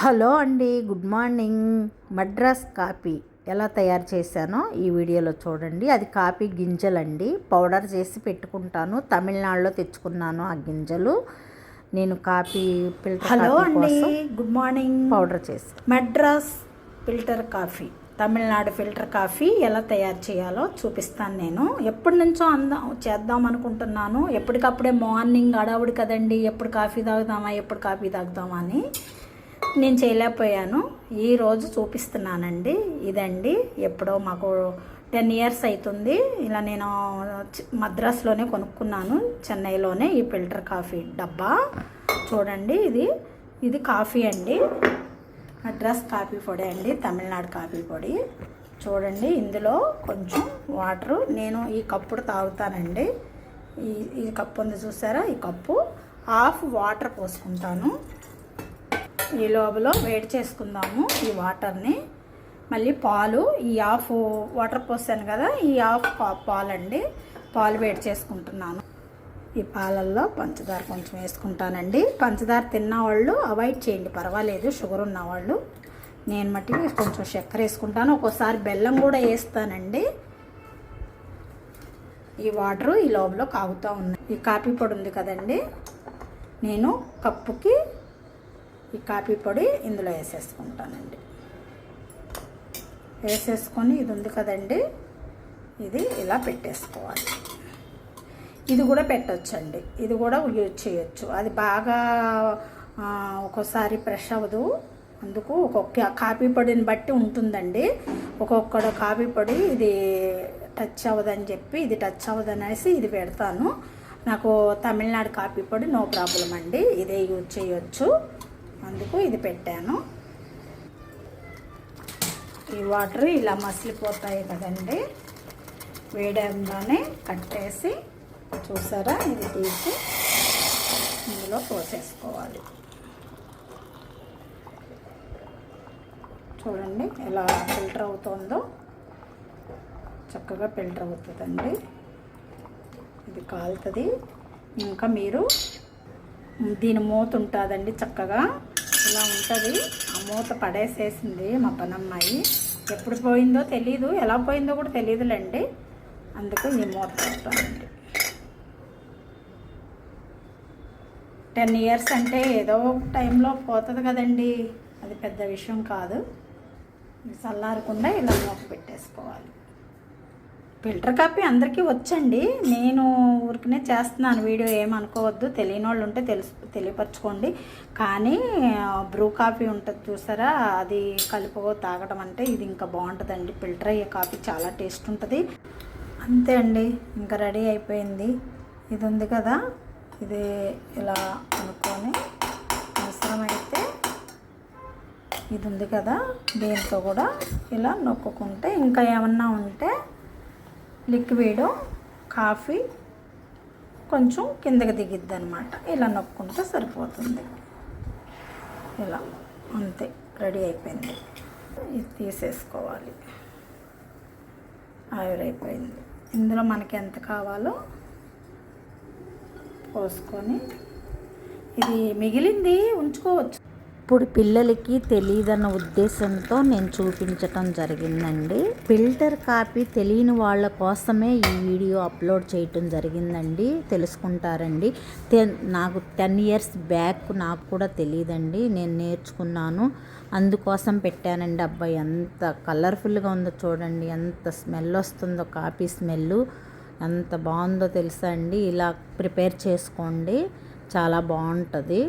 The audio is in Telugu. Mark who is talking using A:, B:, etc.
A: హలో అండి గుడ్ మార్నింగ్. మద్రాస్ కాఫీ ఎలా తయారు చేశానో ఈ వీడియోలో చూడండి. అది కాఫీ గింజలండి. పౌడర్ చేసి పెట్టుకుంటాను. తమిళనాడులో తెచ్చుకున్నాను ఆ గింజలు. నేను కాఫీ ఫిల్టర్
B: హలో అండి గుడ్ మార్నింగ్.
A: పౌడర్ చేసి
B: Madras filter coffee Tamil Nadu filter coffee ఎలా తయారు చేయాలో చూపిస్తాను నేను. ఎప్పటి నుంచో అందాం చేద్దాం అనుకుంటున్నాను. ఎప్పటికప్పుడే మార్నింగ్ అడవుడు కదండి. ఎప్పుడు కాఫీ తాగుదామా ఎప్పుడు కాఫీ తాగుదామా అని. నేను చేయలేకపోయాను. ఈరోజు చూపిస్తున్నానండి. ఇదండి. ఎప్పుడో మాకు టెన్ ఇయర్స్ అవుతుంది ఇలా నేను మద్రాసులోనే కొనుక్కున్నాను. చెన్నైలోనే ఈ ఫిల్టర్ కాఫీ డబ్బా. చూడండి ఇది. ఇది కాఫీ అండి. మద్రాస్ కాఫీ పొడి అండి. తమిళనాడు కాఫీ పొడి. చూడండి ఇందులో కొంచెం వాటరు. నేను ఈ కప్పుడు తాగుతానండి. ఈ ఈ కప్పు ఉంది చూసారా? ఈ కప్పు. Half water పోసుకుంటాను. ఈ లోపల వేడి చేసుకుందాము ఈ వాటర్ని. మళ్ళీ పాలు ఈ హాఫ్ వాటర్ పోసాను కదా ఈ హాఫ్ పాలండి. పాలు వేడి చేసుకుంటున్నాను. ఈ పాలల్లో పంచదార కొంచెం వేసుకుంటానండి. పంచదార తిన్న వాళ్ళు అవాయిడ్ చేయండి పర్వాలేదు షుగర్ ఉన్నవాళ్ళు. నేను మట్టి కొంచెం చక్కెర వేసుకుంటాను. ఒక్కోసారి బెల్లం కూడా వేస్తానండి. ఈ వాటరు ఈ లోపల కాగుతూ ఉన్నాయి. ఈ కాఫీ పొడి ఉంది కదండి. నేను కప్పుకి ఈ కాఫీ పొడి ఇందులో వేసేసుకుంటానండి. వేసేసుకొని ఇది ఉంది కదండి ఇది ఇలా పెట్టేసుకోవాలి. ఇది కూడా పెట్టొచ్చండి ఇది కూడా యూజ్ చేయొచ్చు. అది బాగా ఒక్కోసారి ఫ్రెష్ అవ్వదు. అందుకు ఒక్కొక్క కాఫీ పొడిని బట్టి ఉంటుందండి. ఒక్కొక్కడ కాఫీ పొడి ఇది టచ్ అవ్వదని చెప్పి ఇది టచ్ అవ్వదనేసి ఇది పెడతాను. నాకు తమిళనాడు కాఫీ పొడి నో ప్రాబ్లం అండి ఇదే యూజ్ చేయొచ్చు. అందుకు ఇది పెట్టాను. ఈ వాటర్ ఇలా మసిలిపోతాయి కదండి. వేడంగానే కట్టేసి చూసారా? ఇది తీసి ఇందులో పోసేసుకోవాలి. చూడండి ఎలా ఫిల్టర్ అవుతుందో. చక్కగా ఫిల్టర్ అవుతుందండి. ఇది కాలుతుంది. ఇంకా మీరు దీని మూత ఉంటుందండి చక్కగా. ఇలా ఉంటుంది. ఆ మూత పడేసేసింది మా పనమ్మాయి. ఎప్పుడు పోయిందో తెలీదు. ఎలా పోయిందో కూడా తెలియదులేండి అందుకు ఈ మూత పెడతానండి టెన్ ఇయర్స్ అంటే ఏదో ఒక టైంలో పోతుంది కదండి. అది పెద్ద విషయం కాదు. చల్లారకుండా ఇలా మూత పెట్టేసుకోవాలి. ఫిల్టర్ కాపీ అందరికీ వచ్చండి. నేను ఊరికనే చేస్తున్నాను. వీడియో ఏమనుకోవద్దు. తెలియని వాళ్ళు ఉంటే తెలుసు తెలియపరచుకోండి. కానీ బ్రూ కాఫీ ఉంటుంది చూసారా? అది కలుపుకో తాగడం అంటే ఇది ఇంకా బాగుంటుందండి. ఫిల్టర్ అయ్యే కాఫీ చాలా టేస్ట్ ఉంటుంది. అంతే అండి. ఇంకా రెడీ అయిపోయింది. ఇది ఉంది కదా? ఇది ఇలా అనుకొని అవసరమైతే ఇది ఉంది కదా? దీంతో కూడా ఇలా నొక్కుంటే ఇంకా ఏమన్నా ఉంటే లిక్విడ్ కాఫీ కొంచెం కిందకి దిగిద్ది అనమాట ఇలా నొక్కుంటే సరిపోతుంది. ఇలా అంతే రెడీ అయిపోయింది. ఇది తీసేసుకోవాలి. ఆవిరైపోయింది ఇందులో మనకి ఎంత కావాలో పోసుకొని ఇది మిగిలింది ఉంచుకోవచ్చు.
A: ఇప్పుడు పిల్లలకి తెలియదన్న ఉద్దేశంతో నేను చూపించటం జరిగిందండి. ఫిల్టర్ కాపీ తెలియని వాళ్ళ కోసమే ఈ వీడియో అప్లోడ్ చేయటం జరిగిందండి. తెలుసుకుంటారండి. నాకు టెన్ ఇయర్స్ బ్యాక్ నాకు కూడా తెలియదండి. నేను నేర్చుకున్నాను. అందుకోసం పెట్టానండి. అబ్బాయి ఎంత కలర్ఫుల్గా ఉందో చూడండి. ఎంత స్మెల్ వస్తుందో కాపీ స్మెల్ ఎంత బాగుందో తెలుసా అండి. ఇలా ప్రిపేర్ చేసుకోండి. చాలా బాగుంటుంది.